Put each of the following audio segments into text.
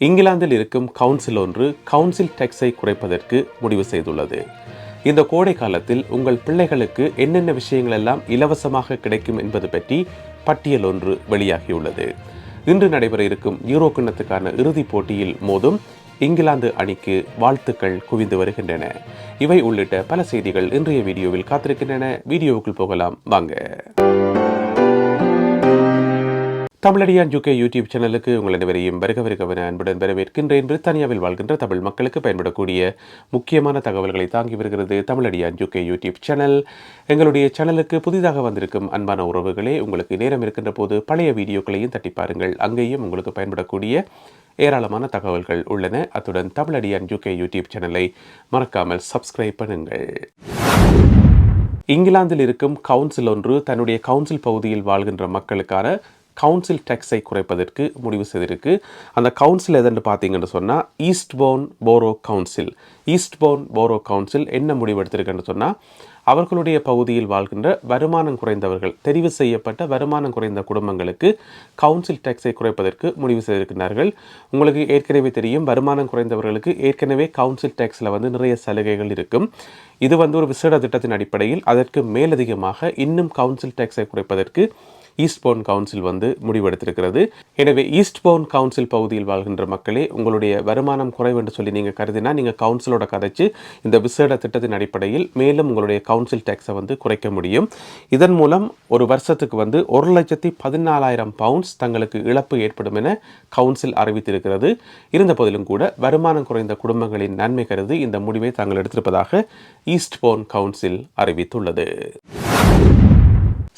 இங்கிலாந்தில் இருக்கும் கவுன்சில் ஒன்று கவுன்சில் டெக்ஸை குறைப்பதற்கு முடிவு செய்துள்ளது. இந்த கோடை காலத்தில் உங்கள் பிள்ளைகளுக்கு என்னென்ன விஷயங்கள் எல்லாம் இலவசமாக கிடைக்கும் என்பது பற்றி பட்டியல் ஒன்று வெளியாகியுள்ளது. இன்று நடைபெற இருக்கும் யூரோ கிண்ணத்துக்கான இறுதிப் போட்டியில் மோதும் இங்கிலாந்து அணிக்கு வாழ்த்துக்கள் குவிந்து வருகின்றன. இவை உள்ளிட்ட பல செய்திகள் இன்றைய வீடியோவில் காத்திருக்கின்றன. வீடியோவுக்குள் போகலாம். வாங்க. தமிழடியான் யூகே யூடியூப் சேனலுக்கு உங்கள் அனைவரையும் வருக வருகவன அன்புடன் வரவேற்கின்றேன். பிரித்தானியாவில் வாழ்கின்ற தமிழ் மக்களுக்கு பயன்படக்கூடிய முக்கியமான தகவல்களை தாங்கி வருகிறது தமிழடியான் யூகே யூடியூப் சேனல். எங்களுடைய சேனலுக்கு புதிதாக வந்திருக்கும் அன்பான உறவுகளே உங்களுக்கு நேரம் இருக்கின்ற போது பழைய வீடியோக்களையும் தட்டி பாருங்கள் அங்கேயும் உங்களுக்கு பயன்படக்கூடிய ஏராளமான தகவல்கள் உள்ளன. அத்துடன் தமிழடியான் யூகே யூடியூப் சேனலை மறக்காமல் சப்ஸ்கிரைப் பண்ணுங்கள். இங்கிலாந்தில் இருக்கும் கவுன்சில் ஒன்று தன்னுடைய கவுன்சில் பகுதியில் வாழ்கின்ற மக்களுக்கான கவுன்சில் டேக்ஸை குறைப்பதற்கு முடிவு செய்திருக்கு. அந்த கவுன்சில் எதுன்னு பார்த்தீங்கன்னு சொன்னால் ஈஸ்ட்போர்ன் போரோ கவுன்சில் ஈஸ்ட்போர்ன் போரோ கவுன்சில் என்ன முடிவு எடுத்திருக்குன்னு சொன்னால் அவர்களுடைய பகுதியில் வாழ்கின்ற வருமானம் குறைந்தவர்கள் தெரிவு செய்யப்பட்ட வருமானம் குறைந்த குடும்பங்களுக்கு கவுன்சில் டேக்ஸை குறைப்பதற்கு முடிவு செய்திருக்கிறார்கள். உங்களுக்கு ஏற்கனவே தெரியும் வருமானம் குறைந்தவர்களுக்கு ஏற்கனவே கவுன்சில் டேக்ஸில் வந்து நிறைய சலுகைகள் இருக்கும். இது வந்து ஒரு விசேட திட்டத்தின் அடிப்படையில் அதற்கு மேலதிகமாக இன்னும் கவுன்சில் டேக்ஸை குறைப்பதற்கு ஈஸ்ட்போர்ன் கவுன்சில் வந்து முடிவெடுத்திருக்கிறது. எனவே ஈஸ்ட்போர்ன் கவுன்சில் பகுதியில் வாழ்கின்ற மக்களே உங்களுடைய வருமானம் குறைவு என்று சொல்லி நீங்கள் கருதினா நீங்கள் கவுன்சிலோட கதைச்சு இந்த விசேட திட்டத்தின் அடிப்படையில் மேலும் உங்களுடைய கவுன்சில் டேக்ஸை வந்து குறைக்க முடியும். இதன் மூலம் ஒரு வருஷத்துக்கு வந்து ஒரு லட்சத்தி பதினாலாயிரம் பவுண்ட்ஸ் தங்களுக்கு இழப்பு ஏற்படும் என கவுன்சில் அறிவித்திருக்கிறது. இருந்த போதிலும் கூட வருமானம் குறைந்த குடும்பங்களின் நன்மை கருதி இந்த முடிவை தாங்கள் எடுத்திருப்பதாக ஈஸ்ட்போர்ன் கவுன்சில் அறிவித்துள்ளது.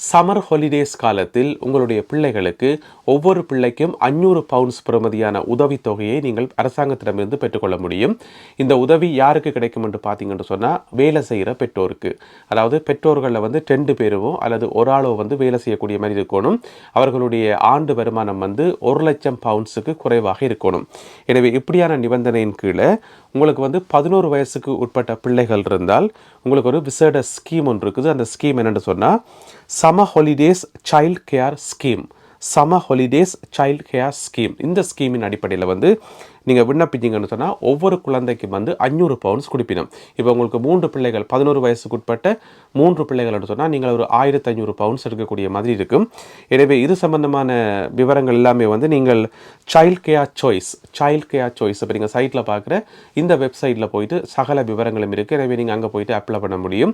சம்மர் ஹாலிடேஸ் காலத்தில் உங்களுடைய பிள்ளைகளுக்கு ஒவ்வொரு பிள்ளைக்கும் அஞ்சூறு பவுண்ட்ஸ் பிரமதியான உதவித்தொகையை நீங்கள் அரசாங்கத்திடமிருந்து பெற்றுக்கொள்ள முடியும். இந்த உதவி யாருக்கு கிடைக்கும் என்று பார்த்தீங்கன்னு சொன்னால் வேலை செய்கிற பெற்றோருக்கு. அதாவது பெற்றோர்களில் வந்து ரெண்டு பேருவோ அல்லது ஒரு ஆளோ வந்து வேலை செய்யக்கூடிய மாதிரி இருக்கணும். அவர்களுடைய ஆண்டு வருமானம் வந்து ஒரு லட்சம் பவுண்ட்ஸுக்கு குறைவாக இருக்கணும். எனவே இப்படியான நிபந்தனையின் கீழே உங்களுக்கு வந்து பதினோரு வயசுக்கு உட்பட்ட பிள்ளைகள் இருந்தால் உங்களுக்கு ஒரு விசேட ஸ்கீம் ஒன்று இருக்குது. அந்த ஸ்கீம் என்னென்னு சொன்னால் summer holidays child care scheme summer holidays child care scheme இந்த ஸ்கீமின் அடிப்படையில் வந்து நீங்கள் விண்ணப்பிச்சிங்கன்னு சொன்னால் ஒவ்வொரு குழந்தைக்கும் வந்து அஞ்சூறு பவுன்ஸ் கொடுப்பினோம். இப்போ உங்களுக்கு மூன்று பிள்ளைகள் பதினோரு வயசுக்கு உட்பட்ட மூன்று பிள்ளைகள்னு சொன்னால் நீங்கள் ஒரு ஆயிரத்தி ஐநூறு பவுன்ஸ் எடுக்கக்கூடிய மாதிரி இருக்கும். எனவே இது சம்பந்தமான விவரங்கள் எல்லாமே வந்து நீங்கள் child care choice child care choice இப்போ நீங்கள் சைட்டில் பார்க்குற இந்த வெப்சைட்டில் போயிட்டு சகல விவரங்களும் இருக்குது எனவே நீங்கள் அங்கே போயிட்டு அப்ளை பண்ண முடியும்.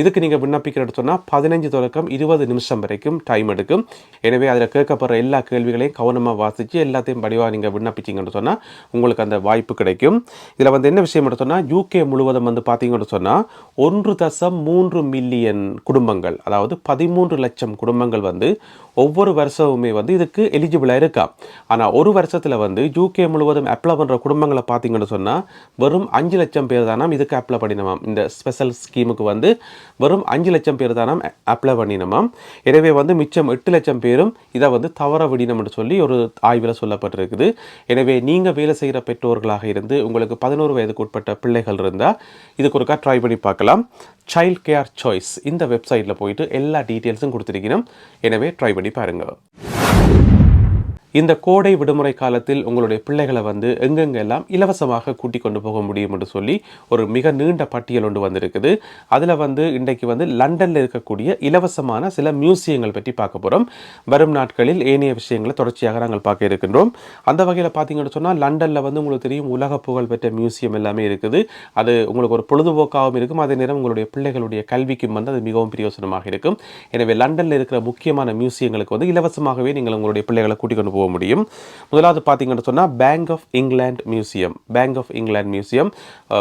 இதுக்கு நீங்கள் விண்ணப்பிக்கிறது சொன்னால் பதினஞ்சு தொடக்கம் இருபது நிமிஷம் வரைக்கும் டைம் எடுக்கும். எனவே அதில் கேட்கப்படுற எல்லா கேள்விகளையும் கவனமாக வாசித்து எல்லாத்தையும் படிவாக நீங்கள் விண்ணப்பிச்சிங்கன்னு சொன்னால் உங்களுக்கு அந்த வாய்ப்பு கிடைக்கும். இதில் வந்து என்ன விஷயம் சொன்னால் யூகே முழுவதும் வந்து பார்த்தீங்கன்னு சொன்னால் ஒன்று தசம் மூன்று மில்லியன் குடும்பங்கள் அதாவது பதிமூன்று லட்சம் குடும்பங்கள் வந்து ஒவ்வொரு வருஷமுமே வந்து இதுக்கு எலிஜிபிளாக இருக்கா ஆனால் ஒரு வருஷத்தில் வந்து யூகே முழுவதும் அப்ளை பண்ணுற குடும்பங்களை பார்த்தீங்கன்னு சொன்னால் வெறும் அஞ்சு லட்சம் பேர் தானாம் இதுக்கு அப்ளை பண்ணினமாம். இந்த ஸ்பெஷல் ஸ்கீமுக்கு வந்து வெறும் அஞ்சு லட்சம் பேர் தானாம் அப்ளை பண்ணினமாம். எனவே வந்து மிச்சம் எட்டு லட்சம் பேரும் இதை வந்து தவற விடினம்னு சொல்லி ஒரு ஆய்வில் சொல்லப்பட்டிருக்குது. எனவே நீங்கள் வேலை செய்கிற பெற்றோர்களாக இருந்து உங்களுக்கு பதினோரு வயதுக்கு உட்பட்ட பிள்ளைகள் இருந்தால் இதுக்கு ஒருக்கா ட்ரை பண்ணி பார்க்கலாம். சைல்ட் கேர் சாய்ஸ் இந்த வெப்சைட்டில் போயிட்டு எல்லா டீட்டெயில்ஸும் கொடுத்துருக்கணும். எனவே ட்ரை பண்ணி பாருங்கள் இந்த கோடை விடுமுறை காலத்தில் உங்களுடைய பிள்ளைகளை வந்து எங்கெங்கெல்லாம் இலவசமாக கூட்டிக் கொண்டு போக முடியும் என்று சொல்லி ஒரு மிக நீண்ட பட்டியல் ஒன்று வந்திருக்குது. அதில் வந்து இன்றைக்கு வந்து லண்டனில் இருக்கக்கூடிய இலவசமான சில மியூசியங்கள் பற்றி பார்க்க போகிறோம் வரும் நாட்களில் ஏனைய விஷயங்களை தொடர்ச்சியாக நாங்கள் பார்க்க இருக்கின்றோம். அந்த வகையில் பார்த்தீங்கன்னு சொன்னால் லண்டனில் வந்து உங்களுக்கு தெரியும் உலக புகழ் பெற்ற மியூசியம் எல்லாமே இருக்குது. அது உங்களுக்கு ஒரு பொழுதுபோக்காகவும் இருக்கும். அதே நேரம் உங்களுடைய பிள்ளைகளுடைய கல்விக்கும் வந்து அது மிகவும் பிரயோசனமாக இருக்கும். எனவே லண்டனில் இருக்கிற முக்கியமான மியூசியங்களுக்கு வந்து இலவசமாகவே நீங்கள் உங்களுடைய பிள்ளைகளை கூட்டிக் கொண்டு போக முடியும் முதலாவது பார்த்தீங்கன்னு சொன்னால் Bank of England Museum Bank of England Museum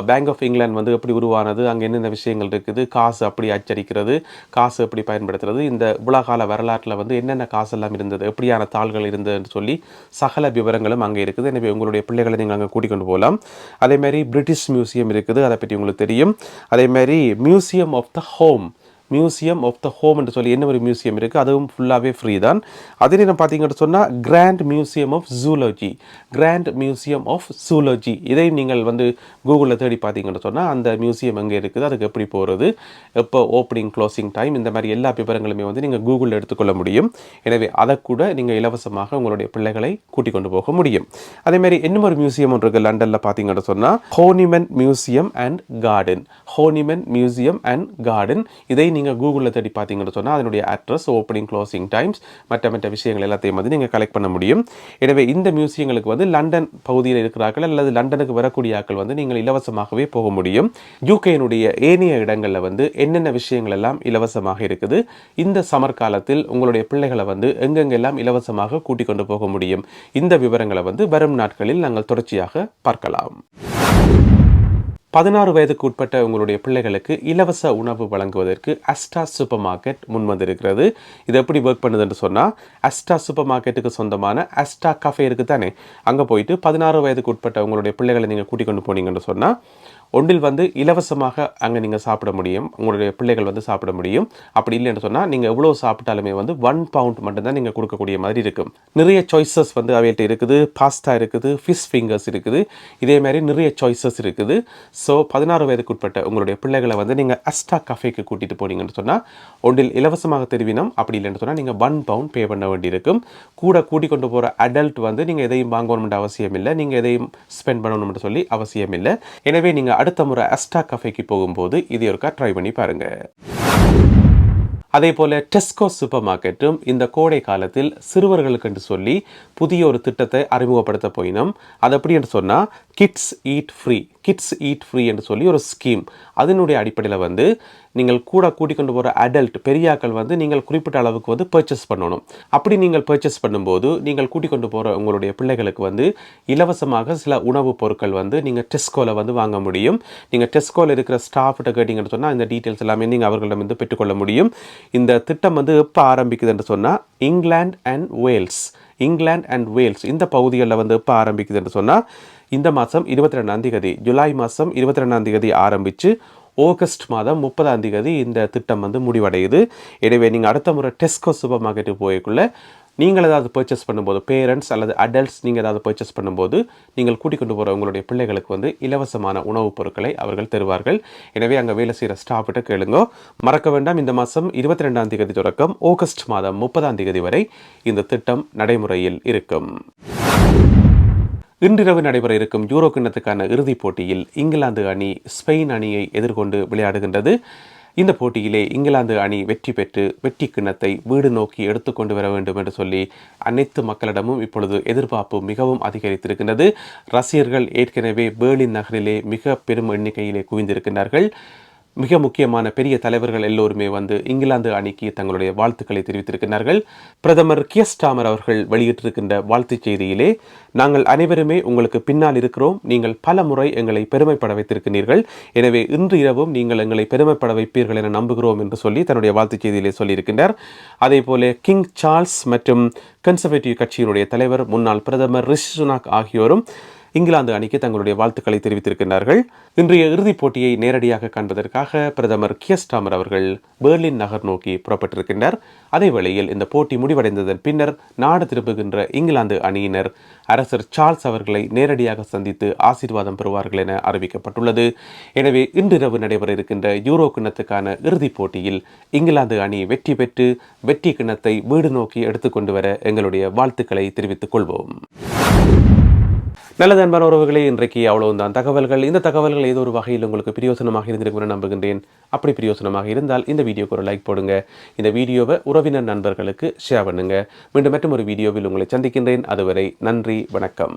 Bank of England வந்து எப்படி உருவானது அங்கே என்னென்ன விஷயங்கள் இருக்குது காசு அப்படி அச்சடிக்கிறது காசு எப்படி பயன்படுத்துறது இந்த உலகால வரலாற்றில் வந்து என்னென்ன காசெல்லாம் இருந்தது எப்படியான தாள்கள் இருந்ததுன்னு சொல்லி சகல விவரங்களும் அங்கே இருக்குது. எனவே உங்களுடைய பிள்ளைகளை நீங்கள் அங்கே கூட்டிக் கொண்டு போகலாம். அதேமாதிரி பிரிட்டிஷ் மியூசியம் இருக்குது அதை பற்றி உங்களுக்கு தெரியும். அதேமாதிரி Museum of the Home Museum of the Home என்று சொல்லி என்ன ஒரு மியூசியம் இருக்குது அதுவும் ஃபுல்லாகவே ஃப்ரீ தான். அதே நேரம் பார்த்தீங்கன்னு சொன்னால் Grand Museum of Zoology Grand Museum of Zoology இதையும் நீங்கள் வந்து கூகுளில் தேடி பார்த்தீங்கன்னு சொன்னால் அந்த மியூசியம் எங்கே இருக்குது? அதுக்கு எப்படி போகிறது எப்போ ஓப்பனிங் க்ளோசிங் டைம் இந்த மாதிரி எல்லா விவரங்களுமே வந்து நீங்கள் கூகுளில் எடுத்துக்கொள்ள முடியும். எனவே அதை கூட நீங்கள் இலவசமாக உங்களுடைய பிள்ளைகளை கூட்டிக் கொண்டு போக முடியும். அதேமாதிரி இன்னும் ஒரு மியூசியம் ஒன்று இருக்குது லண்டனில் பார்த்தீங்கன்னு சொன்னால் Horniman Museum and Garden Horniman Museum and Garden இதை நீங்கள் கூகுளில் தேடி பார்த்தீங்கன்னு சொன்னால் அதனுடைய அட்ரஸ் ஓப்பனிங் க்ளோசிங் டைம்ஸ் மற்ற மற்ற விஷயங்கள் எல்லாத்தையும் வந்து நீங்கள் கலெக்ட் பண்ண முடியும். எனவே இந்த மியூசியங்களுக்கு வந்து லண்டன் பகுதியில் இருக்கிறார்கள் அல்லது லண்டனுக்கு வரக்கூடிய ஆட்கள் வந்து நீங்கள் இலவசமாகவே போக முடியும். யூகேனுடைய ஏனைய இடங்களில் வந்து என்னென்ன விஷயங்கள் எல்லாம் இலவசமாக இருக்குது இந்த சமர் காலத்தில் உங்களுடைய பிள்ளைகளை வந்து எங்கெங்கெல்லாம் இலவசமாக கூட்டிக் கொண்டு போக முடியும் இந்த விவரங்களை வந்து வரும் நாட்களில் நாங்கள் தொடர்ச்சியாக பார்க்கலாம். பதினாறு வயதுக்கு உட்பட்ட உங்களுடைய பிள்ளைகளுக்கு இலவச உணவு வழங்குவதற்கு அஸ்டா சூப்பர் மார்க்கெட் முன் வந்திருக்கிறது இது எப்படி ஒர்க் பண்ணுதுன்னு சொன்னால் அஸ்டா சூப்பர் மார்க்கெட்டுக்கு சொந்தமான அஸ்டா கஃபே இருக்குது தானே அங்கே போயிட்டு பதினாறு வயதுக்கு உட்பட்ட உங்களுடைய பிள்ளைகளை நீங்கள் கூட்டிக் கொண்டு போனீங்கன்னு சொன்னால் ஒன்றில் வந்து இலவசமாக அங்கே நீங்கள் சாப்பிட முடியும். உங்களுடைய பிள்ளைகள் வந்து சாப்பிட முடியும். அப்படி இல்லைன்னு சொன்னால் நீங்கள் எவ்வளோ சாப்பிட்டாலுமே வந்து ஒன் பவுண்ட் மட்டும்தான் நீங்கள் கொடுக்கக்கூடிய மாதிரி இருக்கும். நிறைய சாய்ஸஸ் வந்து அவைகிட்ட இருக்குது. பாஸ்தா இருக்குது ஃபிஷ் ஃபிங்கர்ஸ் இருக்குது. இதே மாதிரி நிறைய சாய்ஸஸ் இருக்குது. ஸோ பதினாறு வயதுக்கு உட்பட்ட உங்களுடைய பிள்ளைகளை வந்து நீங்கள் அஸ்டா கஃபேக்கு கூட்டிகிட்டு போனீங்கன்னு சொன்னால் ஒன்றில் இலவசமாக தெரிவினம். அப்படி இல்லைன்னு சொன்னால் நீங்கள் ஒன் பவுண்ட் பே பண்ண வேண்டியிருக்கும். கூட கூட்டிக் கொண்டு போகிற அடல்ட் வந்து நீங்கள் எதையும் வாங்கணும்ன்ற அவசியம் இல்லை நீங்கள் எதையும் ஸ்பெண்ட் பண்ணணும்னு சொல்லி அவசியம் இல்லை எனவே நீங்கள் அடுத்த முறை அஸ்டா கஃபேக்கு போகும்போது இது ஒருக்கா ட்ரை பண்ணி பாருங்கள் அதே போல டெஸ்கோ சூப்பர் மார்க்கெட்டும் இந்த கோடை காலத்தில் சிறுவர்களுக்கு என்று சொல்லி புதிய ஒரு திட்டத்தை அறிமுகப்படுத்த போயினோம். அது எப்படி என்று சொன்னால் kids eat free kids eat free என்று சொல்லி ஒரு ஸ்கீம் அதனுடைய அடிப்படையில் வந்து நீங்கள் கூட கூட்டிக்கொண்டு போகிற அடல்ட் பெரியாக்கள் வந்து நீங்கள் குறிப்பிட்ட அளவுக்கு வந்து பர்ச்சேஸ் பண்ணணும். அப்படி நீங்கள் பர்ச்சேஸ் பண்ணும்போது நீங்கள் கூட்டிக்கொண்டு போகிற உங்களுடைய பிள்ளைகளுக்கு வந்து இலவசமாக சில உணவுப் பொருட்கள் வந்து நீங்கள் டெஸ்கோவில் வந்து வாங்க முடியும். நீங்கள் டெஸ்கோவில் இருக்கிற ஸ்டாஃப்கிட்ட கேட்டிங்கன்னு சொன்னால் இந்த டீட்டெயில்ஸ் எல்லாமே நீங்கள் அவர்களிடம் வந்து பெற்றுக்கொள்ள முடியும். இந்த திட்டம் வந்து எப்போ ஆரம்பிக்குதுன்னு சொன்னால் England and Wales England and Wales இந்த பகுதிகளில் வந்து எப்போ ஆரம்பிக்குதுன்னு சொன்னால் இந்த மாதம் இருபத்தி ரெண்டாம் தேதி ஜூலை மாதம் இருபத்தி ரெண்டாம் தேதி ஆரம்பித்து ஆகஸ்ட் மாதம் முப்பதாம் தேதி இந்த திட்டம் வந்து முடிவடையுது. எனவே நீங்கள் அடுத்த முறை டெஸ்கோ சூப்பர் மார்க்கெட்டுக்கு போயக்குள்ளே நீங்கள் ஏதாவது பர்ச்சேஸ் பண்ணும்போது பேரண்ட்ஸ் அல்லது அடல்ட்ஸ் நீங்கள் ஏதாவது பர்ச்சேஸ் பண்ணும்போது நீங்கள் கூட்டிக் கொண்டு போகிற உங்களுடைய பிள்ளைகளுக்கு வந்து இலவசமான உணவுப் பொருட்களை அவர்கள் தருவார்கள். எனவே அங்கே வேலை செய்கிற ஸ்டாஃப்கிட்ட கேளுங்க. மறக்க வேண்டாம் இந்த மாதம் இருபத்தி ரெண்டாம் தேதி தொடக்கம் ஆகஸ்ட் மாதம் முப்பதாம் தேதி வரை இந்த திட்டம் நடைமுறையில் இருக்கும். இன்றிரவு நடைபெற இருக்கும் யூரோ கிண்ணத்துக்கான இறுதிப் போட்டியில் இங்கிலாந்து அணி ஸ்பெயின் அணியை எதிர்கொண்டு விளையாடுகின்றது. இந்த போட்டியிலே இங்கிலாந்து அணி வெற்றி பெற்று வெற்றி கிண்ணத்தை வீடு நோக்கி எடுத்துக்கொண்டு வர வேண்டும் என்று சொல்லி அனைத்து மக்களிடமும் இப்பொழுது எதிர்பார்ப்பு மிகவும் அதிகரித்திருக்கின்றது. ரசிகர்கள் ஏற்கனவே பேர்லின் நகரிலே மிக பெரும் எண்ணிக்கையிலே குவிந்திருக்கின்றார்கள். மிக முக்கியமான பெரிய தலைவர்கள் எல்லோருமே வந்து இங்கிலாந்து அணிக்கு தங்களுடைய வாழ்த்துக்களை தெரிவித்திருக்கிறார்கள். பிரதமர் கியஸ்டாமர் அவர்கள் வெளியிட்டிருக்கின்ற வாழ்த்துச் செய்தியிலே நாங்கள் அனைவருமே உங்களுக்கு பின்னால் இருக்கிறோம். நீங்கள் பல முறை எங்களை பெருமைப்பட வைத்திருக்கிறீர்கள். எனவே இன்று இரவும் நீங்கள் எங்களை பெருமைப்பட வைப்பீர்கள் என நம்புகிறோம் என்று சொல்லி தன்னுடைய வாழ்த்துச் செய்தியிலே சொல்லியிருக்கின்றார். அதே போல கிங் சார்ல்ஸ் மற்றும் கன்சர்வேட்டிவ் கட்சியினுடைய தலைவர் முன்னாள் பிரதமர் ரிஷி சுனாக் ஆகியோரும் இங்கிலாந்து அணிக்கு தங்களுடைய வாழ்த்துக்களை தெரிவித்திருக்கிறார்கள் இன்றைய இறுதிப் போட்டியை நேரடியாக காண்பதற்காக பிரதமர் கியஸ்டாமர் அவர்கள் பெர்லின் நகர் நோக்கி புறப்பட்டிருக்கின்றனர் அதே வேளையில் இந்த போட்டி முடிவடைந்ததன் பின்னர் நாடு திரும்புகின்ற இங்கிலாந்து அணியினர் அரசர் சார்ல்ஸ் அவர்களை நேரடியாக சந்தித்து ஆசீர்வாதம் பெறுவார்கள் என அறிவிக்கப்பட்டுள்ளது. எனவே இன்றிரவு நடைபெற இருக்கின்ற யூரோ கிண்ணத்துக்கான இறுதிப் போட்டியில் இங்கிலாந்து அணி வெற்றி பெற்று வெற்றி கிண்ணத்தை வீடு நோக்கி எடுத்துக்கொண்டு வர எங்களுடைய வாழ்த்துக்களை தெரிவித்துக் கொள்வோம். நல்லது அன்பான உறவுகளே இன்றைக்கு அவ்வளவுதான். தகவல்கள் இந்த தகவல்கள் ஏதோ ஒரு வகையில் உங்களுக்கு பிரயோசனமாக இருந்திருக்கும் என நம்புகின்றேன். அப்படி பிரயோசனமாக இருந்தால் இந்த வீடியோக்கு ஒரு லைக் போடுங்க. இந்த வீடியோவை உறவினர் நண்பர்களுக்கு ஷேர் பண்ணுங்க. மீண்டும் மற்றும் ஒரு வீடியோவில் உங்களை சந்திக்கின்றேன். அதுவரை நன்றி வணக்கம்.